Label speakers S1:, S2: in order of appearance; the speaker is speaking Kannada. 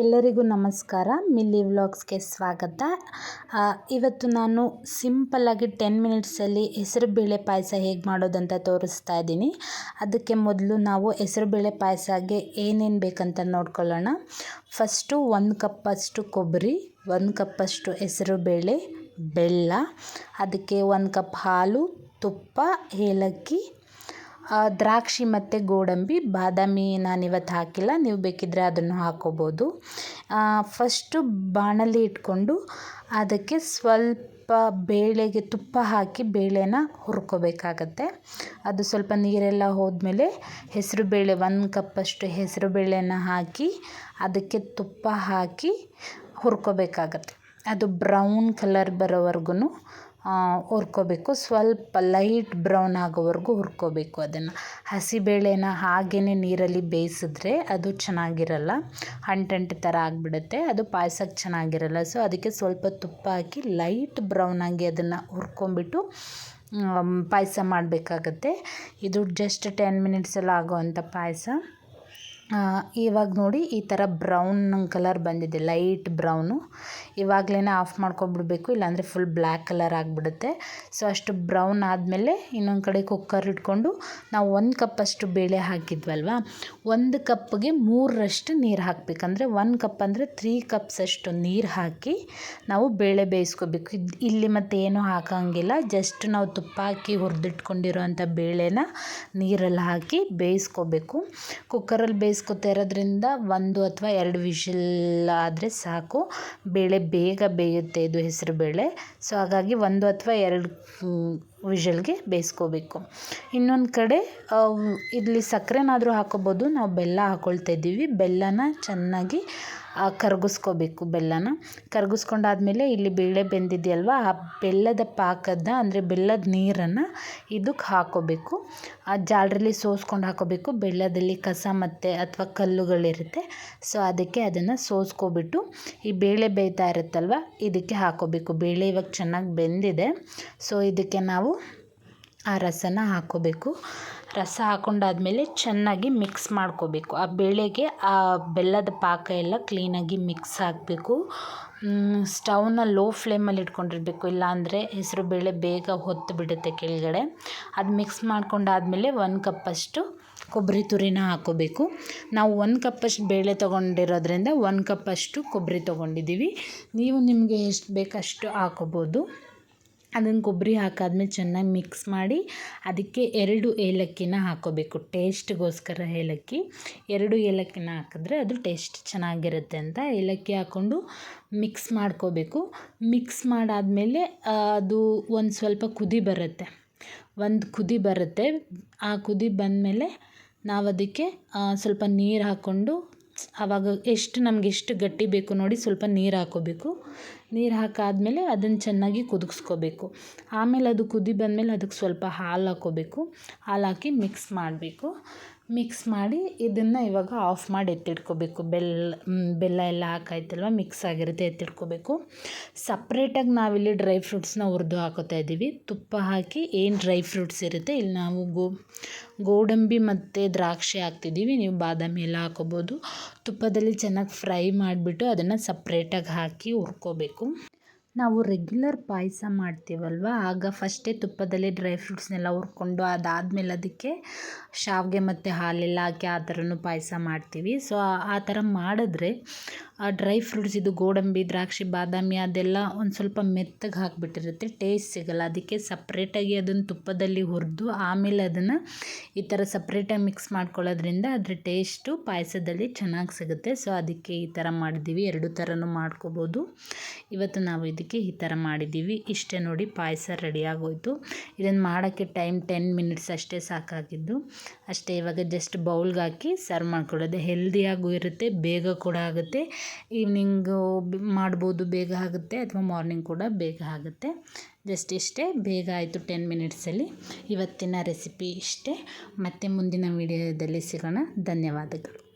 S1: ಎಲ್ಲರಿಗೂ ನಮಸ್ಕಾರ. ಮಿಲ್ಲಿ ವ್ಲಾಗ್ಸ್ಗೆ ಸ್ವಾಗತ. ಇವತ್ತು ನಾನು ಸಿಂಪಲ್ಲಾಗಿ ಟೆನ್ ಮಿನಿಟ್ಸಲ್ಲಿ ಹೆಸರುಬೇಳೆ ಪಾಯಸ ಹೇಗೆ ಮಾಡೋದಂತ ತೋರಿಸ್ತಾ ಇದ್ದೀನಿ. ಅದಕ್ಕೆ ಮೊದಲು ನಾವು ಹೆಸರುಬೇಳೆ ಪಾಯಸಗೆ ಏನೇನು ಬೇಕಂತ ನೋಡ್ಕೊಳ್ಳೋಣ. ಫಸ್ಟು ಒಂದು ಕಪ್ಪಷ್ಟು ಕೊಬ್ಬರಿ ಒಂದು ಕಪ್ಪಷ್ಟು ಹೆಸರುಬೇಳೆ ಬೆಲ್ಲ, ಅದಕ್ಕೆ ಒಂದು ಕಪ್ ಹಾಲು, ತುಪ್ಪ, ಏಲಕ್ಕಿ ದ್ರಾಕ್ಷಿ ಮತ್ತು ಗೋಡಂಬಿ, ಬಾದಾಮಿ ನಾನು ಇವತ್ತು ಹಾಕಿಲ್ಲ. ನೀವು ಬೇಕಿದ್ದರೆ ಅದನ್ನು ಹಾಕ್ಕೋಬೋದು ಫಸ್ಟು ಬಾಣಲಿ ಇಟ್ಕೊಂಡು ಅದಕ್ಕೆ ಸ್ವಲ್ಪ ಬೇಳೆಗೆ ತುಪ್ಪ ಹಾಕಿ ಬೇಳೆನ ಹುರ್ಕೋಬೇಕಾಗತ್ತೆ. ಅದು ಸ್ವಲ್ಪ ನೀರೆಲ್ಲ ಹೋದ್ಮೇಲೆ ಹೆಸರುಬೇಳೆ ಒಂದು ಕಪ್ಪಷ್ಟು ಹೆಸರು ಬೇಳೆನ ಹಾಕಿ ಅದಕ್ಕೆ ತುಪ್ಪ ಹಾಕಿ ಹುರ್ಕೋಬೇಕಾಗತ್ತೆ. ಅದು ಬ್ರೌನ್ ಕಲರ್ ಬರೋವರ್ಗು ಹುರ್ಕೋಬೇಕು. ಸ್ವಲ್ಪ ಲೈಟ್ ಬ್ರೌನ್ ಆಗೋವರೆಗೂ ಹುರ್ಕೋಬೇಕು ಅದನ್ನು. ಹಸಿಬೇಳೆನ ಹಾಗೇ ನೀರಲ್ಲಿ ಬೇಯಿಸಿದ್ರೆ ಅದು ಚೆನ್ನಾಗಿರಲ್ಲ. ಅಂಟಂಟು ಥರ ಆಗಿಬಿಡುತ್ತೆ. ಅದು ಪಾಯ್ಸಕ್ಕೆ ಚೆನ್ನಾಗಿರಲ್ಲ. ಸೊ ಅದಕ್ಕೆ ಸ್ವಲ್ಪ ತುಪ್ಪ ಹಾಕಿ ಲೈಟ್ ಬ್ರೌನ್ ಆಗಿ ಅದನ್ನು ಹುರ್ಕೊಂಬಿಟ್ಟು ಪಾಯಸ ಮಾಡಬೇಕಾಗತ್ತೆ. ಇದು ಜಸ್ಟ್ ಟೆನ್ ಮಿನಿಟ್ಸಲ್ಲಿ ಆಗೋವಂಥ ಪಾಯಸ. ಇವಾಗ ನೋಡಿ ಈ ಥರ ಬ್ರೌನ್ ಕಲರ್ ಬಂದಿದೆ, ಲೈಟ್ ಬ್ರೌನು. ಇವಾಗಲೇ ಆಫ್ ಮಾಡ್ಕೊಬಿಡ್ಬೇಕು, ಇಲ್ಲಾಂದರೆ ಫುಲ್ ಬ್ಲ್ಯಾಕ್ ಕಲರ್ ಆಗಿಬಿಡುತ್ತೆ. ಸೊ, ಅಷ್ಟು ಬ್ರೌನ್ ಆದಮೇಲೆ ಇನ್ನೊಂದು ಕಡೆ ಕುಕ್ಕರ್ ಇಟ್ಕೊಂಡು ನಾವು ಒಂದು ಕಪ್ಪಷ್ಟು ಬೇಳೆ ಹಾಕಿದ್ವಲ್ವ? ಒಂದು ಕಪ್ಗೆ ಮೂರರಷ್ಟು ನೀರು ಹಾಕಬೇಕಂದ್ರೆ ಒಂದು ಕಪ್ ಅಂದರೆ ತ್ರೀ ಕಪ್ಸಷ್ಟು ನೀರು ಹಾಕಿ ನಾವು ಬೇಳೆ ಬೇಯಿಸ್ಕೋಬೇಕು. ಇಲ್ಲಿ ಮತ್ತೆ ಏನೂ ಹಾಕೋಂಗಿಲ್ಲ. ಜಸ್ಟ್ ನಾವು ತುಪ್ಪ ಹಾಕಿ ಹುರಿದಿಟ್ಕೊಂಡಿರೋಂಥ ಬೇಳೆನ ನೀರಲ್ಲಿ ಹಾಕಿ ಬೇಯಿಸ್ಕೋಬೇಕು. ಕುಕ್ಕರಲ್ಲಿ ಬೇಯಿಸ್ಕೊತಾ ಇರೋದ್ರಿಂದ ಒಂದು ಅಥವಾ ಎರಡು ವಿಷಲ್ ಆದರೆ ಸಾಕು. ಬೇಳೆ ಬೇಗ ಬೇಯುತ್ತೆ ಇದು ಹೆಸರು ಬೇಳೆ. ಸೊ ಹಾಗಾಗಿ ಒಂದು ಅಥವಾ ಎರಡು ವಿಷಲ್ಗೆ ಬೇಯಿಸ್ಕೋಬೇಕು. ಇನ್ನೊಂದು ಕಡೆ ಇಲ್ಲಿ ಸಕ್ಕರೆನಾದರೂ ಹಾಕೋಬೋದು. ನಾವು ಬೆಲ್ಲ ಹಾಕ್ಕೊಳ್ತಾ ಇದ್ದೀವಿ. ಬೆಲ್ಲನ ಚೆನ್ನಾಗಿ ಕರಗಿಸ್ಕೋಬೇಕು ಬೆಲ್ಲನ. ಕರಗಿಸ್ಕೊಂಡಾದ್ಮೇಲೆ ಇಲ್ಲಿ ಬೇಳೆ ಬೆಂದಿದೆಯಲ್ವ, ಆ ಬೆಲ್ಲದ ಪಾಕದ ಅಂದರೆ ಬೆಲ್ಲದ ನೀರನ್ನು ಇದಕ್ಕೆ ಹಾಕ್ಕೋಬೇಕು ಆ ಜಾಲರಲ್ಲಿ ಸೋಸ್ಕೊಂಡು ಹಾಕ್ಕೋಬೇಕು ಬೆಲ್ಲದಲ್ಲಿ ಕಸ ಮತ್ತು ಅಥವಾ ಕಲ್ಲುಗಳಿರುತ್ತೆ. ಸೊ, ಅದಕ್ಕೆ ಅದನ್ನು ಸೋಸ್ಕೊಬಿಟ್ಟು ಈ ಬೇಳೆ ಬೇಯ್ತಾ ಇರುತ್ತಲ್ವ, ಇದಕ್ಕೆ ಹಾಕ್ಕೋಬೇಕು ಬೇಳೆ ಇವಾಗ ಚೆನ್ನಾಗಿ ಬೆಂದಿದೆ. ಸೊ, ಇದಕ್ಕೆ ನಾವು ಆ ರಸನ ಹಾಕ್ಕೋಬೇಕು ರಸ ಹಾಕೊಂಡಾದಮೇಲೆ ಚೆನ್ನಾಗಿ ಮಿಕ್ಸ್ ಮಾಡ್ಕೋಬೇಕು. ಆ ಬೇಳೆಗೆ ಆ ಬೆಲ್ಲದ ಪಾಕ ಎಲ್ಲ ಕ್ಲೀನಾಗಿ ಮಿಕ್ಸ್ ಆಗಬೇಕು ಸ್ಟವ್ನ ಲೋ ಫ್ಲೇಮಲ್ಲಿ ಇಟ್ಕೊಂಡಿರಬೇಕು. ಇಲ್ಲಾಂದರೆ ಹೆಸರು ಬೇಳೆ ಬೇಗ ಹೊತ್ತು ಬಿಡುತ್ತೆ ಕೆಳಗಡೆ. ಅದು ಮಿಕ್ಸ್ ಮಾಡ್ಕೊಂಡಾದ್ಮೇಲೆ ಒಂದು ಕಪ್ಪಷ್ಟು ಕೊಬ್ಬರಿ ತುರಿನ ಹಾಕೋಬೇಕು. ನಾವು ಒಂದು ಕಪ್ಪಷ್ಟು ಬೇಳೆ ತೊಗೊಂಡಿರೋದ್ರಿಂದ ಒಂದು ಕಪ್ಪಷ್ಟು ಕೊಬ್ಬರಿ ತೊಗೊಂಡಿದ್ದೀವಿ. ನೀವು ನಿಮಗೆ ಎಷ್ಟು ಬೇಕಷ್ಟು ಹಾಕ್ಕೋಬೋದು ಅದನ್ನು ಕೊಬ್ಬರಿ ಹಾಕಾದ್ಮೇಲೆ ಚೆನ್ನಾಗಿ ಮಿಕ್ಸ್ ಮಾಡಿ ಅದಕ್ಕೆ ಎರಡು ಏಲಕ್ಕಿನ ಹಾಕ್ಕೋಬೇಕು ಟೇಸ್ಟ್ಗೋಸ್ಕರ ಏಲಕ್ಕಿ. ಎರಡು ಏಲಕ್ಕಿನ ಹಾಕಿದ್ರೆ ಅದು ಟೇಸ್ಟ್ ಚೆನ್ನಾಗಿರುತ್ತೆ ಅಂತ ಏಲಕ್ಕಿ ಹಾಕ್ಕೊಂಡು ಮಿಕ್ಸ್ ಮಾಡ್ಕೋಬೇಕು. ಮಿಕ್ಸ್ ಮಾಡಾದಮೇಲೆ ಅದು ಒಂದು ಸ್ವಲ್ಪ ಕುದಿ ಬರುತ್ತೆ. ಒಂದು ಕುದಿ ಬರುತ್ತೆ. ಆ ಕುದಿ ಬಂದಮೇಲೆ ನಾವು ಅದಕ್ಕೆ ಸ್ವಲ್ಪ ನೀರು ಹಾಕ್ಕೊಂಡು ಆವಾಗ ಎಷ್ಟು ನಮ್ಗೆ ಎಷ್ಟು ಗಟ್ಟಿ ಬೇಕು ನೋಡಿ ಸ್ವಲ್ಪ ನೀರು ಹಾಕ್ಕೋಬೇಕು ನೀರು ಹಾಕಾದ್ಮೇಲೆ ಅದನ್ನು ಚೆನ್ನಾಗಿ ಕುದಿಸ್ಕೋಬೇಕು. ಆಮೇಲೆ ಅದು ಕುದಿ ಬಂದಮೇಲೆ ಅದಕ್ಕೆ ಸ್ವಲ್ಪ ಹಾಲು ಹಾಕ್ಕೋಬೇಕು ಹಾಲು ಹಾಕಿ ಮಿಕ್ಸ್ ಮಾಡಬೇಕು. ಮಿಕ್ಸ್ ಮಾಡಿ ಇದನ್ನು ಇವಾಗ ಆಫ್ ಮಾಡಿ ಎತ್ತಿಟ್ಕೋಬೇಕು. ಬೆಲ್ಲ ಬೆಲ್ಲ ಎಲ್ಲ ಹಾಕಾಯ್ತಲ್ವ ಮಿಕ್ಸ್ ಆಗಿರುತ್ತೆ ಎತ್ತಿಟ್ಕೋಬೇಕು. ಸಪ್ರೇಟಾಗಿ ನಾವಿಲ್ಲಿ ಡ್ರೈ ಫ್ರೂಟ್ಸ್ನ ಹುರಿದು ಹಾಕೋತಾ ಇದ್ದೀವಿ. ತುಪ್ಪ ಹಾಕಿ ಏನು ಡ್ರೈ ಫ್ರೂಟ್ಸ್ ಇರುತ್ತೆ ಇಲ್ಲಿ ನಾವು ಗೋ, ಗೋಡಂಬಿ ಮತ್ತು ದ್ರಾಕ್ಷಿ ಹಾಕ್ತಿದ್ದೀವಿ. ನೀವು ಬಾದಾಮಿ ಎಲ್ಲ ಹಾಕೋಬೋದು. ತುಪ್ಪದಲ್ಲಿ ಚೆನ್ನಾಗಿ ಫ್ರೈ ಮಾಡಿಬಿಟ್ಟು ಅದನ್ನು ಸಪ್ರೇಟಾಗಿ ಹಾಕಿ ಹುರ್ಕೋಬೇಕು. ನಾವು ರೆಗ್ಯುಲರ್ ಪಾಯಸ ಮಾಡ್ತೀವಲ್ವ? ಆಗ ಫಸ್ಟೇ ತುಪ್ಪದಲ್ಲಿ ಡ್ರೈ ಫ್ರೂಟ್ಸ್ನೆಲ್ಲ ಹುರ್ಕೊಂಡು ಅದಾದಮೇಲೆ ಅದಕ್ಕೆ ಶಾವಿಗೆ ಮತ್ತು ಹಾಲೆಲ್ಲ ಹಾಕಿ ಆ ಥರನೂ ಪಾಯಸ ಮಾಡ್ತೀವಿ. ಸೊ ಆ ಥರ ಮಾಡಿದ್ರೆ ಆ ಡ್ರೈ ಫ್ರೂಟ್ಸ್, ಇದು ಗೋಡಂಬಿ, ದ್ರಾಕ್ಷಿ, ಬಾದಾಮಿ, ಅದೆಲ್ಲ ಒಂದು ಸ್ವಲ್ಪ ಮೆತ್ತಗೆ ಹಾಕಿಬಿಟ್ಟಿರುತ್ತೆ. ಟೇಸ್ಟ್ ಸಿಗೋಲ್ಲ. ಅದಕ್ಕೆ ಸಪ್ರೇಟಾಗಿ ಅದನ್ನು ತುಪ್ಪದಲ್ಲಿ ಹುರಿದು, ಆಮೇಲೆ ಅದನ್ನು ಈ ಥರ ಸಪ್ರೇಟಾಗಿ ಮಿಕ್ಸ್ ಮಾಡ್ಕೊಳ್ಳೋದ್ರಿಂದ ಅದ್ರ ಟೇಸ್ಟು ಪಾಯಸದಲ್ಲಿ ಚೆನ್ನಾಗಿ ಸಿಗುತ್ತೆ. ಸೊ ಅದಕ್ಕೆ ಈ ಥರ ಮಾಡಿದ್ದೀವಿ. ಎರಡು ಥರನೂ ಮಾಡ್ಕೋಬೋದು. ಇವತ್ತು ನಾವು ಇದಕ್ಕೆ ಈ ಥರ ಮಾಡಿದ್ದೀವಿ. ಇಷ್ಟೇ ನೋಡಿ, ಪಾಯಸ ರೆಡಿ ಆಗೋಯಿತು. ಇದನ್ನು ಮಾಡೋಕ್ಕೆ ಟೈಮ್ ಟೆನ್ ಮಿನಿಟ್ಸ್ ಅಷ್ಟೇ ಸಾಕಾಗಿದ್ದು. ಅಷ್ಟೇ, ಇವಾಗ ಜಸ್ಟ್ ಬೌಲ್ಗೆ ಹಾಕಿ ಸರ್ವ್ ಮಾಡ್ಕೊಳ್ಳೋದು. ಹೆಲ್ದಿಯಾಗೂ ಇರುತ್ತೆ, ಬೇಗ ಕೂಡ ಆಗುತ್ತೆ. ಈವ್ನಿಂಗು ಮಾಡ್ಬೋದು ಬೇಗ ಆಗುತ್ತೆ ಅಥವಾ ಮಾರ್ನಿಂಗ್ ಕೂಡ ಬೇಗ ಆಗುತ್ತೆ. ಜಸ್ಟ್ ಇಷ್ಟೇ, ಬೇಗ ಆಯಿತು ಟೆನ್ ಮಿನಿಟ್ಸಲ್ಲಿ. ಇವತ್ತಿನ ರೆಸಿಪಿ ಇಷ್ಟೇ. ಮತ್ತೆ ಮುಂದಿನ ವೀಡಿಯೋದಲ್ಲಿ ಸಿಗೋಣ. ಧನ್ಯವಾದಗಳು.